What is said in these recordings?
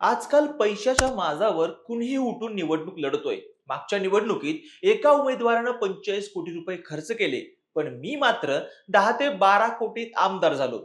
आजकाल पैशाच्या माझावर कुणीही उठून निवडणूक लढतोय. मागच्या निवडणुकीत एका उमेदवारानं पंचेचाळीस कोटी रुपये खर्च केले पण मी मात्र दहा ते बारा कोटीत आमदार झालो.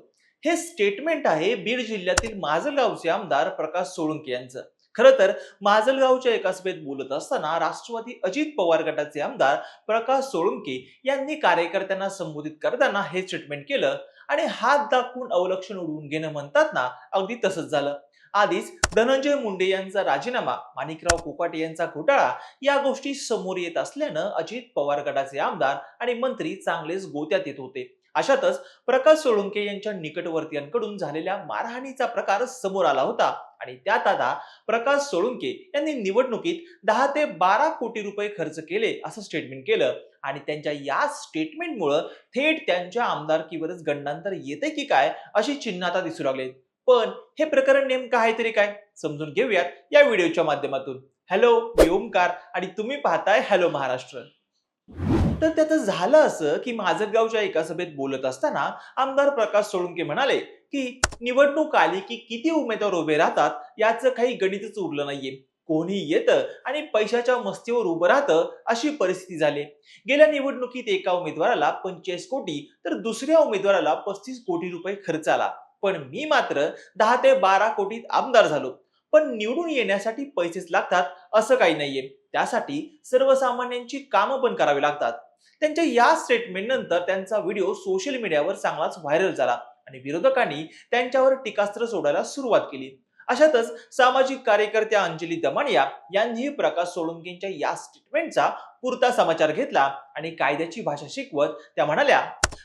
हे स्टेटमेंट आहे बीड जिल्ह्यातील माजलगावचे आमदार प्रकाश सोळंके यांचं. खरं तर माजलगावच्या एका सभेत बोलत असताना राष्ट्रवादी अजित पवार गटाचे आमदार प्रकाश सोळंके यांनी कार्यकर्त्यांना संबोधित करताना हे स्टेटमेंट केलं आणि हात दाखवून अवलक्षण उडवून घेणं म्हणतात ना अगदी तसंच झालं. आधीच धनंजय मुंडे यांचा राजीनामा माणिकराव कोकाटे यांचा घोटाळा या गोष्टी समोर येत असल्यानं अजित पवार गटाचे आमदार आणि मंत्री चांगलेच गोत्यात येत होते. अशातच प्रकाश सोळंके यांच्या निकटवर्तीयांकडून झालेल्या मारहाणीचा प्रकार समोर आला होता आणि त्यात आता प्रकाश सोळंके यांनी निवडणुकीत दहा ते बारा कोटी रुपये खर्च केले असं स्टेटमेंट केलं आणि त्यांच्या या स्टेटमेंटमुळं थेट त्यांच्या आमदारकीवरच गंडांतर येते की काय अशी चिन्ह आता दिसू लागले पण हे प्रकरण नेमकं आहे तरी काय? समजून घेऊयात या व्हिडिओच्या माध्यमातून. हॅलो मी ओमकार आणि तुम्ही पाहताय हॅलो महाराष्ट्र. तर त्याचं झालं असं की माझगावच्या एका सभेत बोलत असताना आमदार प्रकाश सोळुंके म्हणाले की निवडणूक आली की किती उमेदवार उभे राहतात याचं काही गणितच उरलं नाहीये. कोणी येतं आणि पैशाच्या मस्तीवर उभं राहतं अशी परिस्थिती झाली. गेल्या निवडणुकीत एका उमेदवाराला पंचेचाळीस कोटी तर दुसऱ्या उमेदवाराला पस्तीस कोटी रुपये खर्च आला. पण मी मात्र दहा ते बारा कोटीत आमदार झालो. पण निवडून येण्यासाठी पैसेच लागतात असं काही नाहीये. त्यासाठी सर्वसामान्यांची कामं पण करावी लागतात. त्यांच्या या स्टेटमेंट नंतर त्यांचा व्हिडिओ सोशल मीडियावर चांगलाच व्हायरल झाला आणि विरोधकांनी त्यांच्यावर टीकास्त्र सोडायला सुरुवात केली. अशातच सामाजिक कार्यकर्त्या अंजली दमानिया यांनीही प्रकाश सोळंकेंच्या या स्टेटमेंटचा पुरता समाचार घेतला आणि कायद्याची भाषा शिकवत त्या म्हणाल्या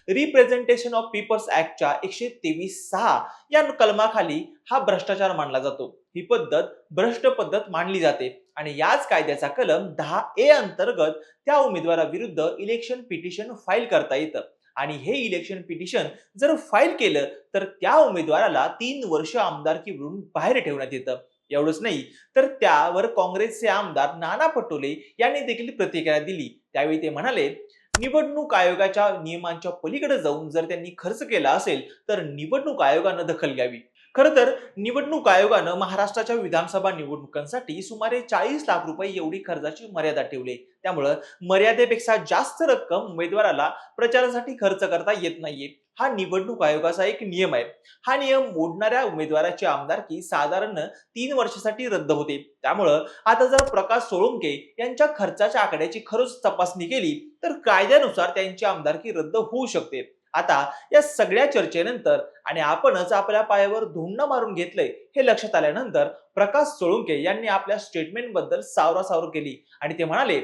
रिप्रेझेंटेशन ऑफ पीपल्स ऍक्टच्या एकशे तेवीस सहा या कलमाखाली हा भ्रष्टाचार मानला जातो. ही पद्धत भ्रष्ट पद्धत मानली जाते आणि याच कायद्याचा कलम दहा ए अंतर्गत त्या उमेदवाराविरुद्ध इलेक्शन पिटिशन फाईल करता येतं. आणि हे इलेक्शन पिटिशन जर फाईल केलं तर त्या उमेदवाराला तीन वर्ष आमदारकीवरून बाहेर ठेवण्यात येतं. एवढंच नाही तर त्यावर काँग्रेसचे आमदार नाना पटोले यांनी देखील प्रतिक्रिया दिली. त्यावेळी ते म्हणाले निवडणूक आयोगाच्या नियमांच्या पलीकडे जाऊन जर त्यांनी खर्च केला असेल तर निवडणूक आयोगानं दखल घ्यावी. खरं तर निवडणूक आयोगानं महाराष्ट्राच्या विधानसभा निवडणुकांसाठी सुमारे चाळीस लाख रुपये एवढी खर्चाची मर्यादा ठेवली त्यामुळं मर्यादेपेक्षा जास्त रक्कम उमेदवाराला प्रचारासाठी खर्च करता येत नाहीये. हा निवडणूक आयोगाचा एक नियम आहे. हा नियम मोडणाऱ्या उमेदवाराची आमदारकी साधारण तीन वर्षासाठी रद्द होते. त्यामुळं आता जर प्रकाश सोळंके यांच्या खर्चाच्या आकड्याची खरंच तपासणी केली तर कायद्यानुसार त्यांची आमदारकी रद्द होऊ शकते. आता या सगळ्या चर्चेनंतर आणि आपणच आपल्या पायावर धुंड मारून घेतलंय हे लक्षात आल्यानंतर प्रकाश सोळुंके यांनी आपल्या स्टेटमेंटबद्दल सावरासावर केली. आणि ते म्हणाले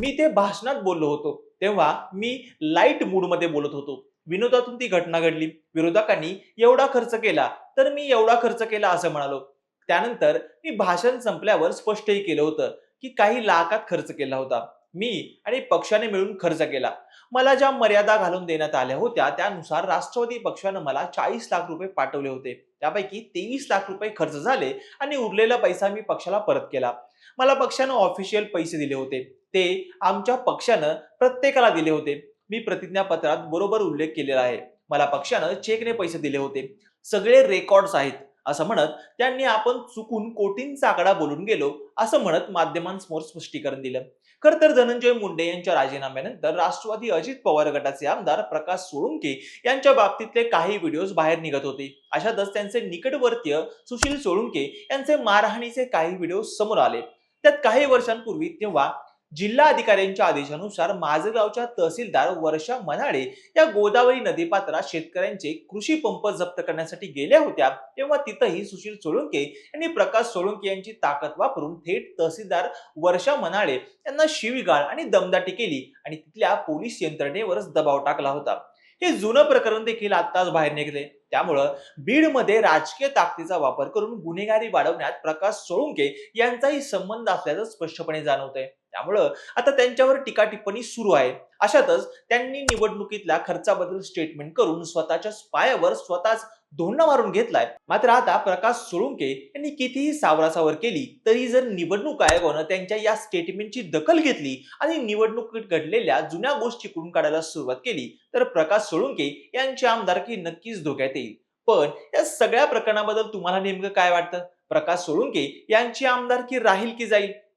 मी ते भाषणात बोललो होतो. तेव्हा मी लाइट मूडमध्ये बोलत होतो. विनोदातून ती घटना घडली. विरोधकांनी एवढा खर्च केला तर मी एवढा खर्च केला असं म्हणालो. त्यानंतर मी भाषण संपल्यावर स्पष्टही केलं होतं की काही लाखात खर्च केला होता. मी आणि पक्षाने मिळून खर्च केला. मला ज्या मर्यादा घालून देण्यात आल्या होत्या त्यानुसार राष्ट्रवादी पक्षानं मला चाळीस लाख रुपये पाठवले होते. त्यापैकी तेवीस लाख रुपये खर्च झाले आणि उरलेला पैसा मी पक्षाला परत केला. मला पक्षानं ऑफिशियल पैसे दिले होते. ते आमच्या पक्षानं प्रत्येकाला दिले होते. मी प्रतिज्ञापत्रात बरोबर उल्लेख केलेला आहे. मला पक्षानं चेकने पैसे दिले होते. सगळे रेकॉर्ड्स आहेत. असं म्हणत त्यांनी आपण चुकून कोटींचा आकडा बोलून गेलो असं म्हणत माध्यमांसमोर स्पष्टीकरण दिलं. खर तर धनंजय मुंडे यांच्या राजीनाम्यानंतर राष्ट्रवादी अजित पवार गटाचे आमदार प्रकाश सोळुंके यांच्या बाबतीतले काही व्हिडिओज बाहेर निघत होते. अशातच त्यांचे निकटवर्तीय सुशील सोळुंके यांचे मारहाणीचे काही व्हिडिओ समोर आले. त्यात काही वर्षांपूर्वी तेव्हा जिल्हा अधिकाऱ्यांच्या आदेशानुसार माझगावच्या तहसीलदार वर्षा मनाळे या गोदावरी नदीपात्रात शेतकऱ्यांचे कृषी पंप जप्त करण्यासाठी गेल्या होत्या तेव्हा तिथंही सुशील सोळुंके यांनी प्रकाश सोळुंके यांची ताकद वापरून थेट तहसीलदार वर्षा मनाळे यांना शिवीगाळ आणि दमदाटी केली आणि तिथल्या पोलीस यंत्रणेवरच दबाव टाकला होता. हे जुनं प्रकरण देखील आत्ताच बाहेर निघले त्यामुळं बीडमध्ये राजकीय ताकदीचा वापर करून गुन्हेगारी वाढवण्यात प्रकाश सोळुंके यांचाही संबंध असल्याचं स्पष्टपणे जाणवतंय. त्यामुळं आता त्यांच्यावर टीका टिप्पणी सुरू आहे. अशातच त्यांनी निवडणुकीतल्या खर्चाबद्दल स्टेटमेंट करून स्वतःच्या पायावर स्वतःच धोंडा मारून घेतलाय. मात्र आता प्रकाश सोळुंके यांनी कितीही सावरासावर केली तरी जर निवडणूक आयोगानं त्यांच्या या स्टेटमेंटची दखल घेतली आणि निवडणुकीत घडलेल्या जुन्या गोष्टी कुडून काढायला सुरुवात केली तर प्रकाश सोळुंके यांची आमदारकी नक्कीच धोक्यात येईल. पण या सगळ्या प्रकरणाबद्दल तुम्हाला नेमकं काय वाटतं? प्रकाश सोळुंके यांची आमदारकी राहील की जाईल?